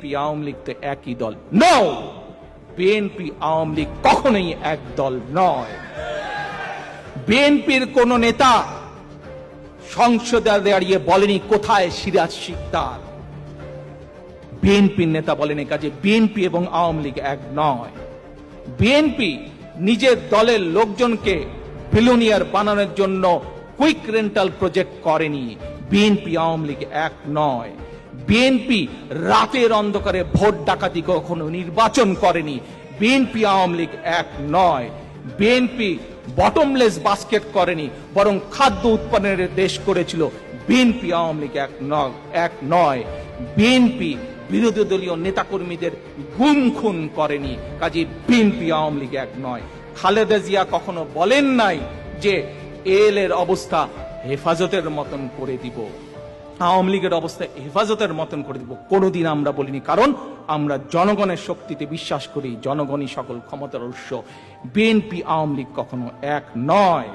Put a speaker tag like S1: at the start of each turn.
S1: BNP Awami League তো একই দল। নো বিএনপি আওয়ামী লীগ কখনোই এক দল নয়। বিএনপির কোন নেতা সংসদে দাঁড়িয়ে বলেনি কোথায় সিরাজ শিকদার। বিএনপির নেতা বলেন কাজে বিএনপি এবং আওয়ামী লীগ এক নয়। বিএনপি নিজের দলের লোকজনকে বিলোনিয়ার বানানোর জন্য কুইক রেন্টাল প্রজেক্ট করেনি। বিএনপি আওয়ামী লীগ এক নয়। বিএনপি রাতের অন্ধকারে ভোট ডাকাতি কখনো নির্বাচন করেনি। বিএনপি আওয়ামী লীগ এক নয়। বিএনপি বটমলেস বাস্কেট করেনি, বরং খাদ্য উৎপাদনের দেশ করেছিল। বিএনপি আওয়ামী লীগ এক নয় এক নয়। বিএনপি বিরোধী দলীয় নেতাকর্মীদের গুম খুন করেনি। কাজে বিএনপি আওয়ামী লীগ এক নয়। খালেদা জিয়া কখনো বলেন নাই যে এল এর অবস্থা হেফাজতের মতন করে দিব। আওয়ামী লীগের অবস্থায় হেফাজতের মতন করে দিব। কোনোদিন আমরা বলিনি, কারণ আমরা জনগণের শক্তিতে বিশ্বাস করি, জনগণই সকল ক্ষমতার উৎস। বিএনপি আওয়ামী লীগ কখনো এক নয়।